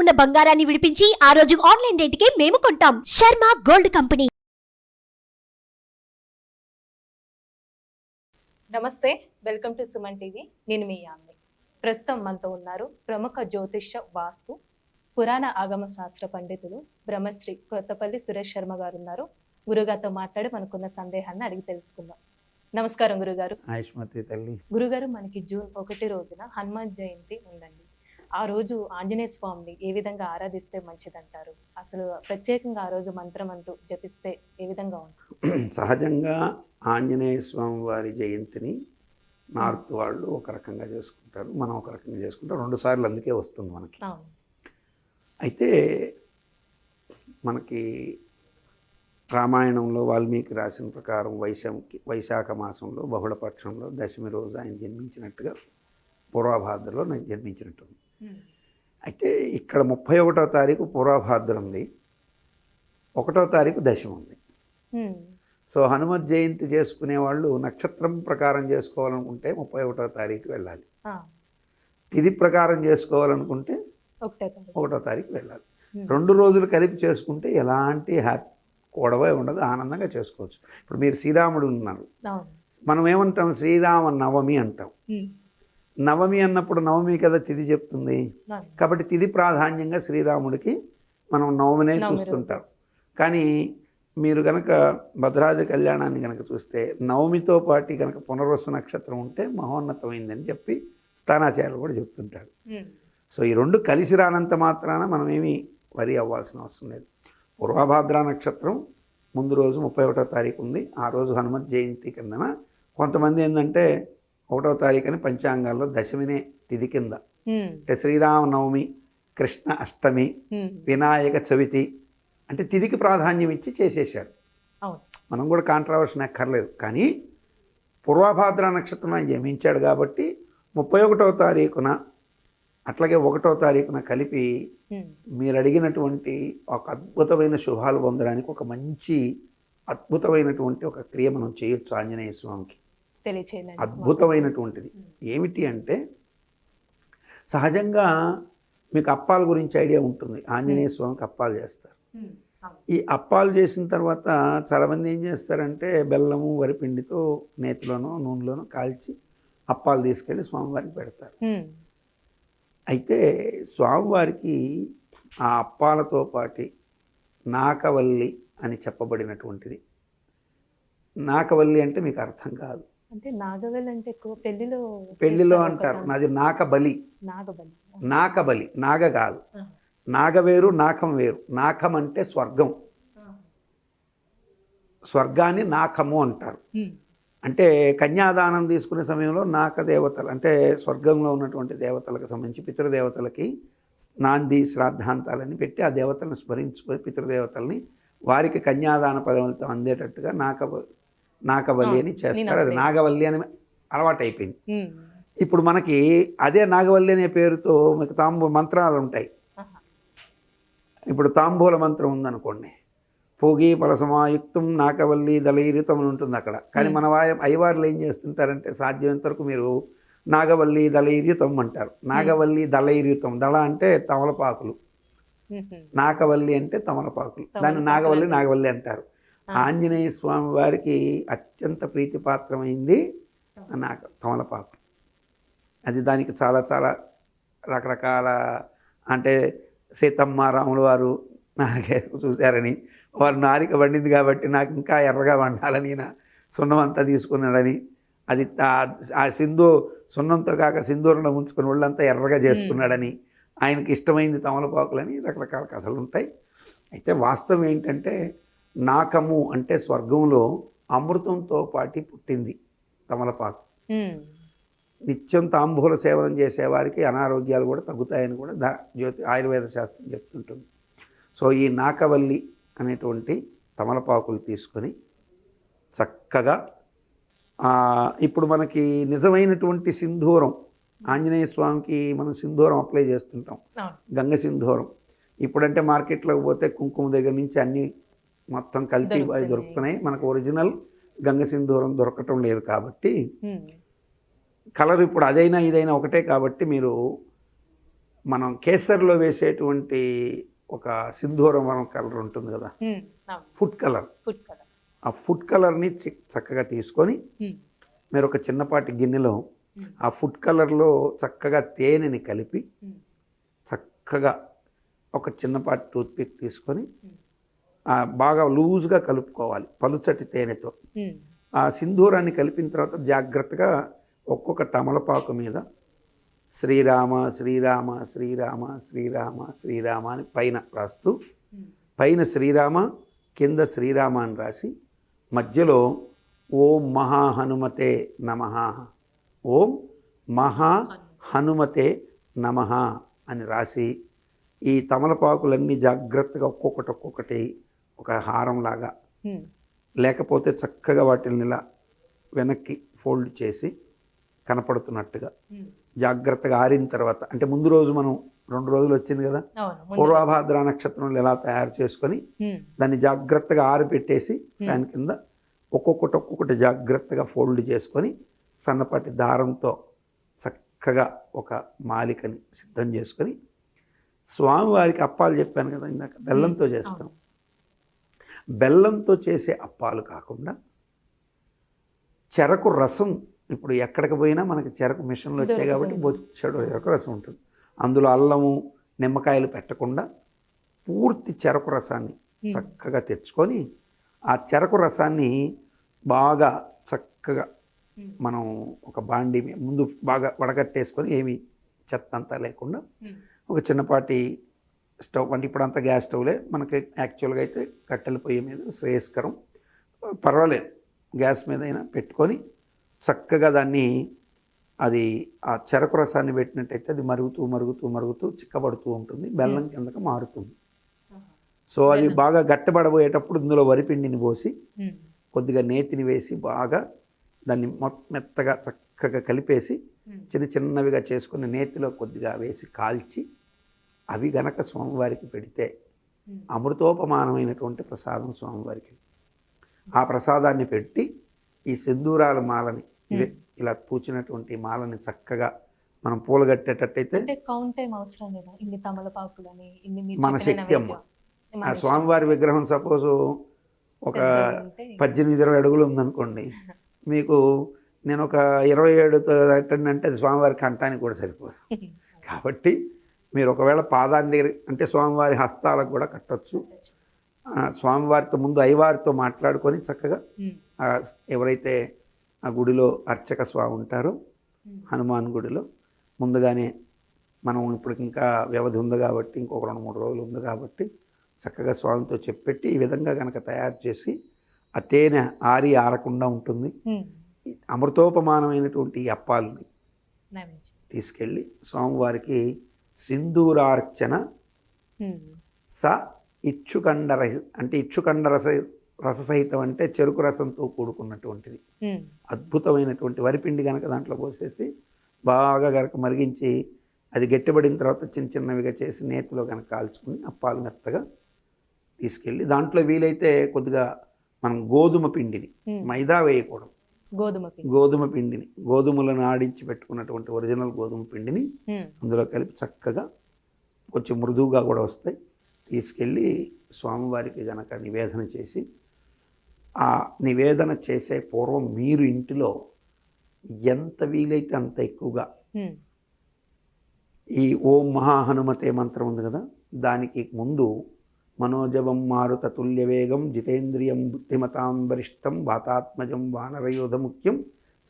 ఉన్న బంగారాన్ని విడిపించి ఆ రోజు ఆన్లైన్ రేటుకే మేము కొంటాం. Sharma gold company. నమస్తే వెల్కమ్ టు సుమన్ టీవీ. నేను మీ యామ్ని. ప్రస్తుతం మనతో ఉన్నారు ప్రముఖ జ్యోతిష్య వాస్తు పురాణ ఆగమ శాస్త్ర పండితులు బ్రహ్మశ్రీ కొత్తపల్లి సురేష్ శర్మ గారు ఉన్నారు. గురుగారితో మాట్లాడి మనకున్న సందేహాన్ని అడిగి తెలుసుకుందాం. నమస్కారం గురుగారు. ఆయుష్మతి తల్లి. గురుగారు మనకి జూన్ ఒకటి రోజున హనుమాన్ జయంతి ఉందండి. ఆ రోజు ఆంజనేయ స్వామిని ఏ విధంగా ఆరాధిస్తే మంచిదంటారు? అసలు ప్రత్యేకంగా ఆ రోజు మంత్రం అంటూ జపిస్తే ఏ విధంగా ఉంటుంది? సహజంగా ఆంజనేయ స్వామి వారి జయంతిని నార్త్ వాళ్ళు ఒక రకంగా చేసుకుంటారు మనం ఒక రకంగా చేసుకుంటాం. రెండు సార్లు అందుకే వస్తుంది మనకి. అయితే మనకి రామాయణంలో వాల్మీకి రాసిన ప్రకారం వైశాఖి వైశాఖ మాసంలో బహుళపక్షంలో దశమి రోజు ఆయన జన్మించినట్టుగా పూర్వభాద్రలో నేను జన్మించినట్టుంది. అయితే ఇక్కడ ముప్పై ఒకటో తారీఖు పూర్వభాద్ర ఉంది. ఒకటో తారీఖు దశమి ఉంది. సో హనుమత్ జయంతి చేసుకునే వాళ్ళు నక్షత్రం ప్రకారం చేసుకోవాలనుకుంటే ముప్పై ఒకటో తారీఖు వెళ్ళాలి. తిథి ప్రకారం చేసుకోవాలనుకుంటే ఒకటే తారీఖు. వెళ్ళాలి. రెండు రోజులు కలిపి చేసుకుంటే ఎలాంటి హ్యాపీ గొడవ ఉండదు ఆనందంగా చేసుకోవచ్చు. ఇప్పుడు మీరు శ్రీరాముడు ఉన్నారు. మనం ఏమంటాం శ్రీరామ నవమి అంటాం. నవమి అన్నప్పుడు నవమి కదా తిథి చెప్తుంది. కాబట్టి తిథి ప్రాధాన్యంగా శ్రీరాముడికి మనం నవమినే నవమి చూస్తుంటాం. కానీ మీరు కనుక భద్రాద్రి కళ్యాణాన్ని కనుక చూస్తే నవమితో పాటు కనుక పునర్వసు నక్షత్రం ఉంటే మహోన్నతమైందని చెప్పి స్థానాచార్యులు కూడా చెప్తుంటారు ఉమ్. సో ఈ రెండు కలిసి రానంత మాత్రాన మనం ఏమీ వరి అవ్వాల్సిన అవసరం లేదు పూర్వభాద్ర నక్షత్రం ముందు రోజు ముప్పై ఒకటో తారీఖు ఉంది ఆ రోజు హనుమత్ జయంతి కిందన కొంతమంది ఏంటంటే ఒకటో తారీఖుని పంచాంగాల్లో దశమినే తిథి కింద. అంటే శ్రీరామనవమి కృష్ణ అష్టమి. వినాయక చవితి అంటే తిథికి ప్రాధాన్యం ఇచ్చి చేసేసారు మనం కూడా కాంట్రవర్షన్ ఎక్కర్లేదు కానీ పూర్వభాద్ర నక్షత్రం జమించాడు కాబట్టి ముప్పై ఒకటో తారీఖున అట్లాగే ఒకటో తారీఖున కలిపి. మీరు అడిగినటువంటి ఒక అద్భుతమైన శుభాలు పొందడానికి ఒక మంచి అద్భుతమైనటువంటి ఒక క్రియ మనం చేయొచ్చు ఆంజనేయ స్వామికి తెలియచేయండి అద్భుతమైనటువంటిది. ఏమిటి అంటే సహజంగా మీకు అప్పాల గురించి ఐడియా ఉంటుంది. ఆంజనేయ స్వామికి అప్పాలు చేస్తారు. ఈ అప్పాలు చేసిన తర్వాత చాలామంది ఏం చేస్తారంటే బెల్లము వరిపిండితో నేతిలోనో నూనెలోనో కాల్చి అప్పాలు తీసుకెళ్ళి స్వామివారికి పెడతారు. అయితే స్వామివారికి ఆ అప్పాలతో పాటి నాకవల్లి అని చెప్పబడినటువంటిది. నాకవల్లి అంటే మీకు అర్థం కాదు. అంటే నాగవెల్ అంటే ఎక్కువ పెళ్ళిలో పెళ్ళిలో అంటారు. నాది నాకబలి. నాగబలి. నాకబలి. నాగ కాదు. ఆ. నాగ వేరు నాకం వేరు. నాకం అంటే స్వర్గం. స్వర్గాన్ని నాకము అంటారు. అంటే కన్యాదానం తీసుకునే సమయంలో నాక దేవతలు అంటే స్వర్గంలో ఉన్నటువంటి దేవతలకు సంబంధించి పితృదేవతలకి నాంది శ్రాద్ధాంతాలని పెట్టి ఆ దేవతలను స్మరించుకొని పితృదేవతల్ని వారికి కన్యాదాన పదవులతో అందేటట్టుగా నాక నాకవల్లి అని చేస్తారు. అది నాగవల్లి అని అలవాటు అయిపోయింది. ఇప్పుడు మనకి అదే నాగవల్లి అనే పేరుతో మీకు తాంబూ మంత్రాలు ఉంటాయి. ఇప్పుడు తాంబూల మంత్రం ఉందనుకోండి. పోగి పలసమాయుక్తం నాకవల్లి దళైరితం అని ఉంటుంది అక్కడ. కానీ మన వాయ అయ్యవార్లు ఏం చేస్తుంటారంటే సాధ్యమైనంత వరకు మీరు నాగవల్లి దళైర్యుతం అంటారు. నాగవల్లి దళైర్యుతం దళ అంటే తమలపాకులు. ఉహు. నాగవల్లి అంటే తమలపాకులు. దాన్ని నాగవల్లి నాగవల్లి అంటారు. ఆంజనేయ స్వామి వారికి అత్యంత ప్రీతిపాత్రమైంది నాగ తమలపాకు. అది దానికి చాలా చాలా రకరకాల అంటే సీతమ్మ రాముల వారు నాకే చూశారని. వారు నారిక వండింది కాబట్టి నాకు ఇంకా ఎర్రగా వండాలని నా సున్నం అంతా తీసుకున్నాడని. అది ఆ- ఆ సింధు సున్నంతో కాక సింధూరంలో ఉంచుకుని ఒళ్ళంతా ఎర్రగా చేసుకున్నాడని. ఆయనకి ఇష్టమైంది తమలపాకులని రకరకాల కథలు ఉంటాయి అయితే వాస్తవం ఏంటంటే నాకము అంటే స్వర్గంలో అమృతంతో పాటి పుట్టింది తమలపాకు. నిత్యం తాంబూల సేవనం చేసేవారికి అనారోగ్యాలు కూడా తగ్గుతాయని కూడా దా జ్యోతి ఆయుర్వేద శాస్త్రం చెప్తుంటుంది సో ఈ నాకవల్లి అనేటువంటి తమలపాకులు తీసుకొని చక్కగా ఇప్పుడు మనకి నిజమైనటువంటి సింధూరం ఆంజనేయ స్వామికి మనం సింధూరం అప్లై చేస్తుంటాం. గంగ సింధూరం ఇప్పుడంటే మార్కెట్లోకి పోతే కుంకుమ దగ్గర నుంచి అన్నీ మొత్తం కల్తీ అవి దొరుకుతున్నాయి. మనకు ఒరిజినల్ గంగ సింధూరం దొరకటం లేదు కాబట్టి. కలర్ ఇప్పుడు అదైనా ఇదైనా ఒకటే కాబట్టి మీరు మనం కేసర్లో వేసేటువంటి ఒక సింధూరం వరం కలర్ ఉంటుంది కదా. Food colour. Food colour. ఆ ఫుడ్ కలర్ని చక్కగా తీసుకొని మీరు ఒక చిన్నపాటి గిన్నెలో ఆ ఫుడ్ కలర్లో చక్కగా తేనెని కలిపి చక్కగా ఒక చిన్నపాటి టూత్పిక్ తీసుకొని బాగా లూజ్గా కలుపుకోవాలి పలుచటి తేనెతో. ఆ సింధూరాన్ని కలిపిన తర్వాత జాగ్రత్తగా ఒక్కొక్క తమలపాకు మీద శ్రీరామ శ్రీరామ శ్రీరామ శ్రీరామ శ్రీరామ అని పైన రాస్తూ పైన శ్రీరామ కింద శ్రీరామ అని రాసి మధ్యలో ఓం మహా హనుమతే నమ. ఓం మహా హనుమతే నమ అని రాసి ఈ తమలపాకులన్నీ జాగ్రత్తగా ఒక్కొక్కటి ఒక్కొక్కటి ఒక హారంలాగా లేకపోతే చక్కగా వాటిని ఇలా వెనక్కి ఫోల్డ్ చేసి కనపడుతున్నట్టుగా జాగ్రత్తగా ఆరిన తర్వాత అంటే ముందు రోజు మనం రెండు రోజులు వచ్చింది కదా? పూర్వాభాద్ర నక్షత్రంలో ఎలా తయారు చేసుకొని దాన్ని జాగ్రత్తగా ఆరిపెట్టేసి. దాని కింద ఒక్కొక్కటి ఒక్కొక్కటి జాగ్రత్తగా ఫోల్డ్ చేసుకొని సన్నపాటి దారంతో చక్కగా ఒక మాలికని సిద్ధం చేసుకొని స్వామివారికి అప్పాలు చెప్పాను కదా ఇందాక బెల్లంతో చేస్తాం. బెల్లంతో చేసే అప్పాలు కాకుండా చెరకు రసం ఇప్పుడు ఎక్కడికి పోయినా మనకి చెరకు మిషన్లు వచ్చాయి కాబట్టి. బొచ్చడు చెరకు రసం ఉంటుంది. అందులో అల్లము నిమ్మకాయలు పెట్టకుండా పూర్తి చెరకు రసాన్ని చక్కగా తెచ్చుకొని ఆ చెరకు రసాన్ని బాగా చక్కగా మనం ఒక బాండి ముందు బాగా వడగట్టేసుకొని ఏమి చెత్త అంతా లేకుండా ఒక చిన్నపాటి స్టవ్ అంటే ఇప్పుడంతా గ్యాస్ స్టవ్లే మనకి యాక్చువల్గా అయితే కట్టెల పొయ్యి మీద శ్రేయస్కరం. పర్వాలేదు. గ్యాస్ మీద అయినా పెట్టుకొని చక్కగా దాన్ని అది ఆ చెరకు రసాన్ని పెట్టినట్టయితే అది మరుగుతూ మరుగుతూ మరుగుతూ చిక్కబడుతూ ఉంటుంది. బెల్లం కిందకి మారుతుంది. సో అది. బాగా గట్టిపడబోయేటప్పుడు ఇందులో వరిపిండిని పోసి కొద్దిగా నేతిని వేసి బాగా దాన్ని మెత్తగా చక్కగా కలిపేసి చిన్న చిన్నవిగా చేసుకుని నేతిలో కొద్దిగా వేసి కాల్చి అవి గనక స్వామివారికి పెడితే అమృతోపమానమైనటువంటి ప్రసాదం స్వామివారికి. ఆ ప్రసాదాన్ని పెట్టి ఈ సింధూరాల మాలని ఇలా పూచినటువంటి మాలని చక్కగా మనం పూలు కట్టేటట్టయితే మన శక్తి అమ్మ. ఆ. స్వామివారి విగ్రహం సపోజు ఒక పద్దెనిమిది ఇరవై అడుగులు ఉందనుకోండి మీకు నేను ఒక ఇరవై ఏడు అంటే అది స్వామివారి కంఠానికి కూడా సరిపోదు. కాబట్టి మీరు ఒకవేళ పాదాన్ని దగ్గర అంటే స్వామివారి హస్తాలకు కూడా కట్టొచ్చు. స్వామివారితో ముందు అయ్యవారితో మాట్లాడుకొని చక్కగా ఎవరైతే ఆ గుడిలో అర్చక స్వామి ఉంటారో హనుమాన్ గుడిలో ముందుగానే మనం ఇప్పుడు ఇంకా వ్యవధి ఉంది కాబట్టి ఇంకొక రెండు మూడు రోజులు ఉంది కాబట్టి చక్కగా స్వామితో చెప్పెట్టి ఈ విధంగా కనుక తయారు చేసి ఆ తేనె ఆరి ఆరకుండా ఉంటుంది. అమృతోపమానమైనటువంటి ఈ అప్పాలని. తీసుకెళ్ళి స్వామివారికి సింధూరార్చన స ఇచ్చుకండర అంటే ఇచ్చుకండ రస రససహితం అంటే చెరుకు రసంతో కూడుకున్నటువంటిది. అద్భుతమైనటువంటి వరిపిండి కనుక దాంట్లో పోసేసి బాగా కనుక మరిగించి అది గట్టిపడిన తర్వాత చిన్న చిన్నవిగా చేసి నేతిలో కనుక కాల్చుకుని అప్పాలు మెత్తగా తీసుకెళ్ళి దాంట్లో వీలైతే కొద్దిగా మనం గోధుమ పిండిని ఉమ్, మైదా వేయకూడదు. గోధుమ పిండి. గోధుమ పిండిని గోధుమలను ఆడించి పెట్టుకున్నటువంటి ఒరిజినల్ గోధుమ పిండిని అందులో కలిపి చక్కగా కొంచెం మృదువుగా కూడా వస్తాయి. తీసుకెళ్ళి స్వామివారికి గనక నివేదన చేసి ఆ నివేదన చేసే పూర్వం మీరు ఇంటిలో ఎంత వీలైతే అంత ఎక్కువగా ఈ ఓం మహాహనుమతే మంత్రం ఉంది కదా దానికి ముందు మనోజవం మారుత తుల్యవేగం జితేంద్రియం బుద్ధిమతాం వరిష్టం వాతాత్మజం వానరయోధ ముఖ్యం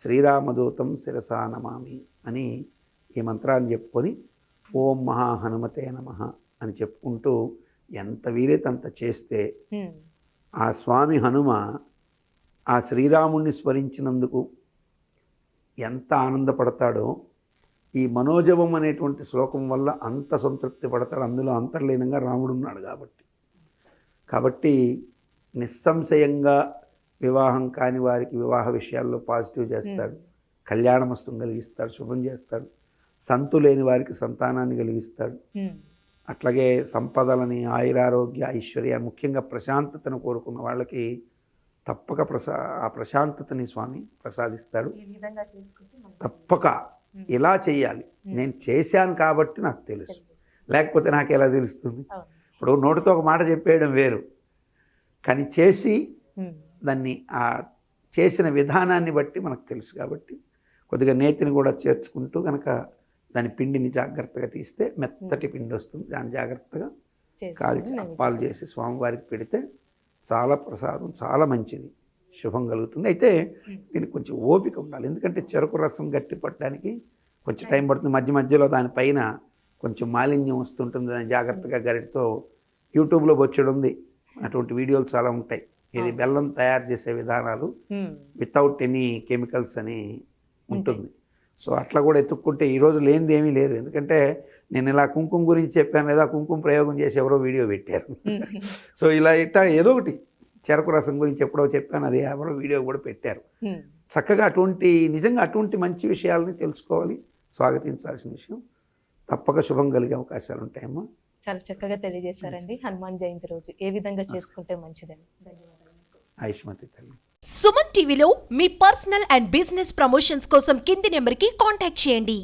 శ్రీరామదూతం శిరసా నమామి అని ఈ మంత్రాన్ని చెప్పుకొని ఓం మహాహనుమతే నమ అని చెప్పుకుంటూ ఎంత వీలైతే అంత చేస్తే ఆ స్వామి హనుమ ఆ శ్రీరాముణ్ణి స్మరించినందుకు ఎంత ఆనందపడతాడో ఈ మనోజవం అనేటువంటి శ్లోకం వల్ల అంత సంతృప్తి పడతాడు అందులో అంతర్లీనంగా రాముడు ఉన్నాడు కాబట్టి. కాబట్టి నిస్సంశయంగా వివాహం కాని వారికి వివాహ విషయాల్లో పాజిటివ్ చేస్తాడు కళ్యాణమస్తం కలిగిస్తాడు శుభం చేస్తాడు సంతు లేని వారికి సంతానాన్ని కలిగిస్తాడు అట్లాగే సంపదలని ఆయురారోగ్య ఐశ్వర్య ముఖ్యంగా ప్రశాంతతను కోరుకున్న వాళ్ళకి తప్పక ప్రసా ఆ ప్రశాంతతని స్వామి ప్రసాదిస్తాడు తప్పక. ఇలా చేయాలి. నేను చేశాను కాబట్టి నాకు తెలుసు. లేకపోతే నాకు ఎలా తెలుస్తుంది. ఇప్పుడు నోటితో ఒక మాట చెప్పేయడం వేరు. కానీ చేసి. దాన్ని ఆ చేసిన విధానాన్ని బట్టి మనకు తెలుసు కాబట్టి కొద్దిగా నేతిని కూడా చేర్చుకుంటూ కనుక దాని పిండిని జాగ్రత్తగా తీస్తే మెత్తటి పిండి వస్తుంది. దాన్ని జాగ్రత్తగా కాల్చి. అప్పాలు చేసి స్వామివారికి పెడితే చాలా ప్రసాదం చాలా మంచిది. శుభం కలుగుతుంది. అయితే. దీనికి కొంచెం ఓపిక ఉండాలి. ఎందుకంటే చెరుకు రసం గట్టి పట్టడానికి కొంచెం టైం పడుతుంది. మధ్య మధ్యలో దానిపైన కొంచెం మాలిన్యం వస్తుంటుంది. దాన్ని జాగ్రత్తగా గరిటతో యూట్యూబ్లో బొచ్చడు ఉంది అటువంటి వీడియోలు చాలా ఉంటాయి. ఇది. బెల్లం తయారు చేసే విధానాలు. వితౌట్ ఎనీ కెమికల్స్ అని ఉంటుంది. సో అట్లా కూడా ఎత్తుక్కుంటే ఈరోజు లేనిది ఏమీ లేదు. ఎందుకంటే నేను ఇలా కుంకుమ గురించి చెప్పాను లేదా కుంకుమ ప్రయోగం చేసి ఎవరో వీడియో పెట్టారు. సో ఇలా ఇట్లా ఏదో ఒకటి చెరకు రసం గురించి ఎప్పుడో చెప్పాను. అది ఎవరో వీడియో కూడా పెట్టారు. చక్కగా అటువంటి నిజంగా అటువంటి మంచి విషయాలని తెలుసుకోవాలి. స్వాగతించాల్సిన విషయం. తప్పక శుభం కలిగే అవకాశాలు ఉంటాయమ్మా చాలా చక్కగా తెలియజేశారండి. హనుమాన్ జయంతి రోజు. ఏ విధంగా చేసుకుంటే మంచిదని. ధన్యవాదాలు. మీకు. ఆయుష్మతి తల్లి. సుమన్ టీవీలో మీ పర్సనల్ అండ్ బిజినెస్ ప్రమోషన్స్ కోసం కింది నెంబర్కి కాంటాక్ట్ చేయండి.